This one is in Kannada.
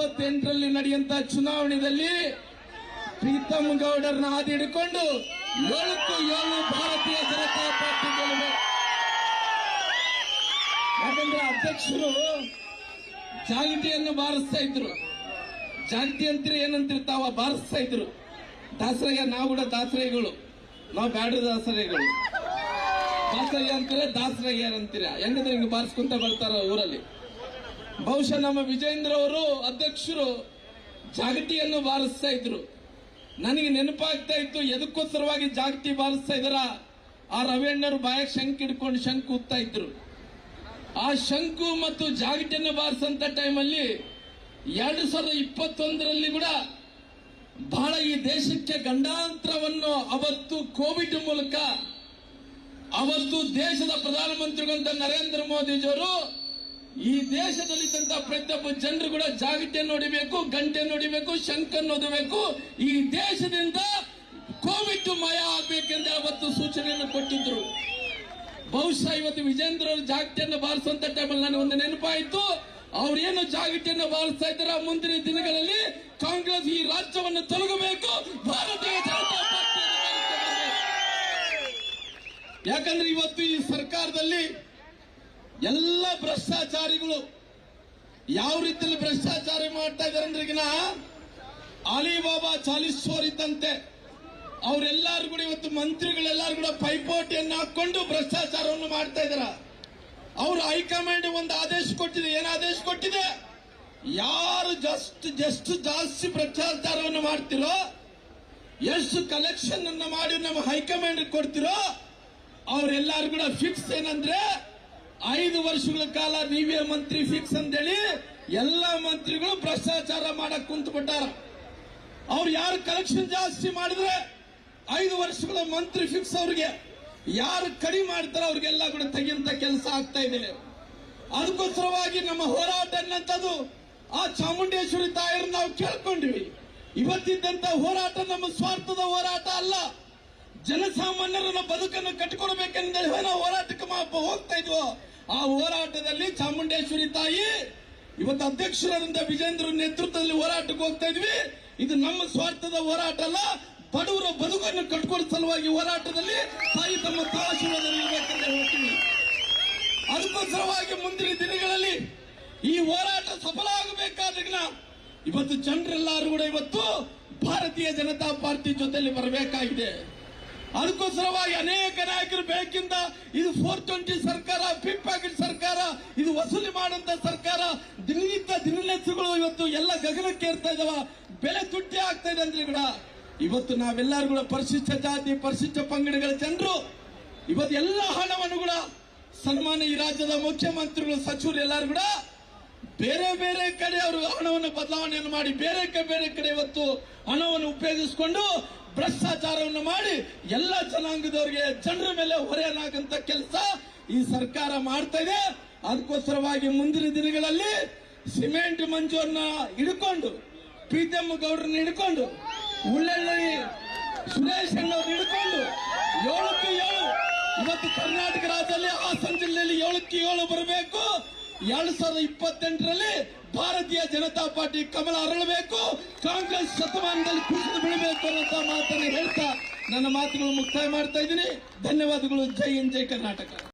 ಇಪ್ಪತ್ತೆಂಟರಲ್ಲಿ ನಡೆಯುವಂತ ಚುನಾವಣೆಯಲ್ಲಿ ಪ್ರೀತಮ್ ಗೌಡರ್ನ ಹಾದಿ ಹಿಡ್ಕೊಂಡು ಏಳಕ್ಕೂ ಏಳು ಭಾರತೀಯ ಜನತಾ ಪಾರ್ಟಿ ಗೆಲುವು ಯಾಕಂದ್ರೆ ಅಧ್ಯಕ್ಷರು ಜಾಗಟಿಯನ್ನು ಬಾರಿಸ್ತಾ ಇದ್ರು. ಜಾಗಟಿ ಅಂತೀರಿ ಏನಂತಿರ್ತಾವ ಬಾರಿಸ್ತಾ ಇದ್ರು. ದಾಸರಯ್ಯ, ನಾವು ಕೂಡ ದಾಸರಯ್ಯಗಳು. ನಾವು ಬ್ಯಾಡ ದಾಸರಯ್ಯಗಳು. ದಾಸರಯ್ಯ ಅಂತೀರ ದಾಸರಯ್ಯ ಅಂತೀರ ಹೆಂಗಂದ್ರೆ ಹಿಂಗೆ ಬಾರಿಸ್ಕೊಂತ ಬರ್ತಾರ ಊರಲ್ಲಿ. ಬಹುಶಃ ನಮ್ಮ ವಿಜೇಂದ್ರ ಅವರು ಅಧ್ಯಕ್ಷರು ಜಾಗಟಿಯನ್ನು ಬಾರಿಸ್ತಾ ಇದ್ರು. ನನಗೆ ನೆನಪಾಗ್ತಾ ಇತ್ತು, ಎದಕ್ಕೋಸ್ಕರವಾಗಿ ಜಾಗಟಿ ಬಾರಿಸ್ತಾ ಆ ರವಿಯಣ್ಣರು ಬಾಯಕ್ ಶಂಕ್ ಹಿಡ್ಕೊಂಡು ಶಂಕು ಉತ್ತಾ ಇದ್ರು. ಆ ಶಂಕು ಮತ್ತು ಜಾಗಟಿಯನ್ನು ಬಾರಿಸಂತ ಟೈಮಲ್ಲಿ ಎರಡು ಸಾವಿರದ ಇಪ್ಪತ್ತೊಂದರಲ್ಲಿ ಕೂಡ ಬಹಳ ಈ ದೇಶಕ್ಕೆ ಗಂಡಾಂತರವನ್ನು ಅವತ್ತು ಕೋವಿಡ್ ಮೂಲಕ ಅವತ್ತು ದೇಶದ ಪ್ರಧಾನಮಂತ್ರಿಗಳಂತ ನರೇಂದ್ರ ಮೋದಿಜಿಯವರು ಈ ದೇಶದಲ್ಲಿದ್ದಂತ ಪ್ರತಿಯೊಬ್ಬ ಜನರು ಕೂಡ ಜಾಗಟೆ ಹೊಡಿಬೇಕು ಗಂಟೆ ಹೊಡಿಬೇಕು ಶಂಕನ್ನು ಓದಬೇಕು ಈ ದೇಶದಿಂದ ಕೋವಿಡ್ ಮಯ ಆಗ್ಬೇಕೆಂದು ಅವತ್ತು ಸೂಚನೆಯನ್ನು ಕೊಟ್ಟಿದ್ರು. ಬಹುಶಃ ಇವತ್ತು ವಿಜೇಂದ್ರ ಅವರು ಜಾಗಟೆಯನ್ನು ಬಾರಿಸುವಂತ ಟೈಮಲ್ಲಿ ನನಗೆ ಒಂದು ನೆನಪಾಯಿತು. ಅವ್ರೇನು ಜಾಗಟೆಯನ್ನು ಬಾರಿಸ್ತಾ ಇದ್ದಾರೆ ಮುಂದಿನ ದಿನಗಳಲ್ಲಿ ಕಾಂಗ್ರೆಸ್ ಈ ರಾಜ್ಯವನ್ನು ತೊಲಗಬೇಕು. ಭಾರತೀಯ ಜನತಾ ಪಾರ್ಟಿ ಯಾಕಂದ್ರೆ ಇವತ್ತು ಈ ಸರ್ಕಾರದಲ್ಲಿ ಎಲ್ಲ ಭ್ರಷ್ಟಾಚಾರಿಗಳು ಯಾವ ರೀತಿಯಲ್ಲಿ ಭ್ರಷ್ಟಾಚಾರ ಮಾಡ್ತಾ ಇದಾರೆ ಅಂದ್ರೆ ಈಗಿನ ಅಲಿಬಾಬಾ ಇದ್ದಂತೆ ಅವರೆಲ್ಲರೂ ಕೂಡ ಇವತ್ತು ಮಂತ್ರಿಗಳೆಲ್ಲಾರು ಕೂಡ ಪೈಪೋಟಿಯನ್ನು ಹಾಕೊಂಡು ಭ್ರಷ್ಟಾಚಾರವನ್ನು ಮಾಡ್ತಾ ಇದಾರ ಅವರು ಹೈಕಮಾಂಡ್ ಒಂದು ಆದೇಶ ಕೊಟ್ಟಿದೆ. ಏನು ಆದೇಶ ಕೊಟ್ಟಿದೆ? ಯಾರು ಜಸ್ಟ್ ಜಸ್ಟ್ ಜಾಸ್ತಿ ಭ್ರಷ್ಟಾಚಾರವನ್ನು ಮಾಡ್ತಿರೋ, ಎಷ್ಟು ಕಲೆಕ್ಷನ್ ಅನ್ನು ಮಾಡಿ ನಮ್ಮ ಹೈಕಮಾಂಡ್ ಕೊಡ್ತಿರೋ, ಅವರೆಲ್ಲರೂ ಕೂಡ ಫಿಕ್ಸ್ ಏನಂದ್ರೆ ಐದು ವರ್ಷಗಳ ಕಾಲ ನೀವೇ ಮಂತ್ರಿ ಫಿಕ್ಸ್ ಅಂತೇಳಿ ಎಲ್ಲ ಮಂತ್ರಿಗಳು ಭ್ರಷ್ಟಾಚಾರ ಮಾಡಕ್ ಕುಂತು ಬಿಟ್ಟಾರ ಅವ್ರು ಯಾರು ಕಲೆಕ್ಷನ್ ಜಾಸ್ತಿ ಮಾಡಿದ್ರೆ ಐದು ವರ್ಷಗಳ ಮಂತ್ರಿ ಫಿಕ್ಸ್ ಅವ್ರಿಗೆ. ಯಾರು ಕಡಿಮೆ ಮಾಡ್ತಾರೋ ಅವ್ರಿಗೆಲ್ಲ ಕೂಡ ತೆಗಿಯಂತ ಕೆಲಸ ಆಗ್ತಾ ಇದೆ. ಅದಕ್ಕೋಸ್ಕರವಾಗಿ ನಮ್ಮ ಹೋರಾಟ ಅನ್ನಂಥದ್ದು ಆ ಚಾಮುಂಡೇಶ್ವರಿ ತಾಯಿಯರು ನಾವು ಕೇಳ್ಕೊಂಡ್ವಿ. ಇವತ್ತಿದ್ದಂತ ಹೋರಾಟ ನಮ್ಮ ಸ್ವಾರ್ಥದ ಹೋರಾಟ ಅಲ್ಲ. ಜನಸಾಮಾನ್ಯರನ್ನ ಬದುಕನ್ನು ಕಟ್ಟಿಕೊಡ್ಬೇಕೆಂದೇಳಿ ನಾವು ಹೋರಾಟಕ್ಕೆ ಹೋಗ್ತಾ ಇದ್ವು? ಆ ಹೋರಾಟದಲ್ಲಿ ಚಾಮುಂಡೇಶ್ವರಿ ತಾಯಿ, ಇವತ್ತು ಅಧ್ಯಕ್ಷರಾದಂತ ವಿಜೇಂದ್ರ ನೇತೃತ್ವದಲ್ಲಿ ಹೋರಾಟಕ್ಕೆ ಹೋಗ್ತಾ ಇದ್ವಿ. ಇದು ನಮ್ಮ ಸ್ವಾರ್ಥದ ಹೋರಾಟ ಅಲ್ಲ, ಬಡವರ ಬದುಕನ್ನು ಕಟ್ಕೊಳ್ಳೋ ಸಲುವಾಗಿ ಹೋರಾಟದಲ್ಲಿ ತಾಯಿ ತಮ್ಮ ತಾಶೀರ್ವಾದ ಅದಕ್ಕೋಸ್ಕರವಾಗಿ ಮುಂದಿನ ದಿನಗಳಲ್ಲಿ ಈ ಹೋರಾಟ ಸಫಲ ಆಗಬೇಕಾದಾಗ ಇವತ್ತು ಜನರೆಲ್ಲರೂ ಕೂಡ ಇವತ್ತು ಭಾರತೀಯ ಜನತಾ ಪಾರ್ಟಿ ಜೊತೆಯಲ್ಲಿ ಬರಬೇಕಾಗಿದೆ. ಅದಕ್ಕೋಸ್ಕರವಾಗಿ ಅನೇಕ ನಾಯಕರು ಬೇಕಿಂದ ಇದು ಫೋರ್ ಟ್ವೆಂಟಿ ಸರ್ಕಾರ ಫಿಫ್ ಪ್ಯಾಕೆಟ್ ಸರ್ಕಾರ, ಇದು ವಸೂಲಿ ಮಾಡಂತ ಸರ್ಕಾರ, ದಿನನಿತ್ಯ ದಿನಲೆಚ್ಚುಗಳು ಇವತ್ತು ಎಲ್ಲ ಗಗನಕ್ಕೆ ಏರ್ತಾ ಇದಾವ. ಬೆಲೆ ತುಟ್ಟಿ ಆಗ್ತಾ ಇದೆ ಅಂದ್ರೆ ಕೂಡ ಇವತ್ತು ನಾವೆಲ್ಲರೂ ಕೂಡ ಪರಿಶಿಷ್ಟ ಜಾತಿ, ಪರಿಶಿಷ್ಟ ಪಂಗಡಗಳ ಜನರು, ಇವತ್ತು ಎಲ್ಲ ಹಣವನ್ನು ಕೂಡ ಸನ್ಮಾನ್ಯ ಈ ರಾಜ್ಯದ ಮುಖ್ಯಮಂತ್ರಿಗಳು, ಸಚಿವರು ಎಲ್ಲರೂ ಕೂಡ ಬೇರೆ ಬೇರೆ ಕಡೆ ಅವರು ಹಣವನ್ನು ಬದಲಾವಣೆಯನ್ನು ಮಾಡಿ ಬೇರೆ ಬೇರೆ ಕಡೆ ಇವತ್ತು ಹಣವನ್ನು ಉಪಯೋಗಿಸಿಕೊಂಡು ಭ್ರಷ್ಟಾಚಾರವನ್ನು ಮಾಡಿ ಎಲ್ಲ ಜನಾಂಗದವರಿಗೆ ಜನರ ಮೇಲೆ ಹೊರೆಯನ್ನಾಗಂತ ಕೆಲಸ ಈ ಸರ್ಕಾರ ಮಾಡ್ತಾ ಇದೆ. ಅದಕ್ಕೋಸ್ಕರವಾಗಿ ಮುಂದಿನ ದಿನಗಳಲ್ಲಿ ಸಿಮೆಂಟ್ ಮಂಜೂರನ್ನ ಹಿಡ್ಕೊಂಡು ಪ್ರೀತಮ್ಮ ಗೌಡ್ರನ್ನ ಹಿಡ್ಕೊಂಡು ಉಳ್ಳಳ್ಳಿ ಸುರೇಶ್ ಅಣ್ಣವ್ರನ್ನ ಹಿಡ್ಕೊಂಡು ಏಳಕ್ಕೆ ಏಳು, ಇವತ್ತು ಕರ್ನಾಟಕ ರಾಜ್ಯದಲ್ಲಿ ಹಾಸನ ಜಿಲ್ಲೆಯಲ್ಲಿ ಏಳಕ್ಕೆ ಏಳು ಬರಬೇಕು. ಎರಡ್ ಸಾವಿರದ ಇಪ್ಪತ್ತೆಂಟರಲ್ಲಿ ಭಾರತೀಯ ಜನತಾ ಪಾರ್ಟಿ ಕಮಲ ಅರಳಬೇಕು, ಕಾಂಗ್ರೆಸ್ ಶತಮಾನದಲ್ಲಿ ಕುಸಿದು ಬೀಳಬೇಕು ಅನ್ನೋ ಮಾತನ್ನು ಹೇಳ್ತಾ ನನ್ನ ಮಾತುಗಳು ಮುಕ್ತಾಯ ಮಾಡ್ತಾ ಇದ್ದೀನಿ. ಧನ್ಯವಾದಗಳು. ಜೈ ಹಿಂದ್, ಜೈ ಕರ್ನಾಟಕ.